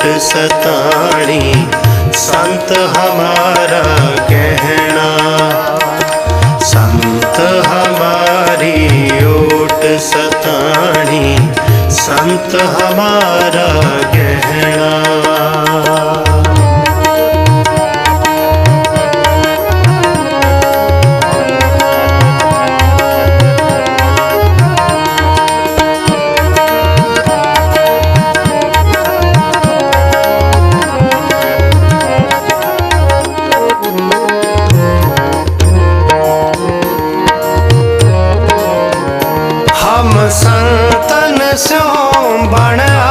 ओट सताणी संत हमारा गहना संत हमारी ओट सताणी संत हमारा गहना ਮਾਸੂਮ ਬਣਾ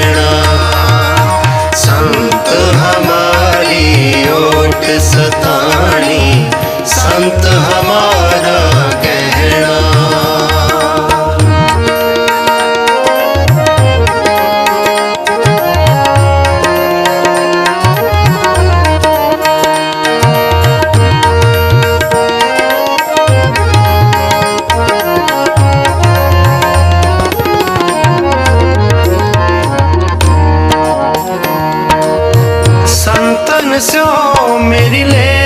सताणी संत हमारा सो मेरी ले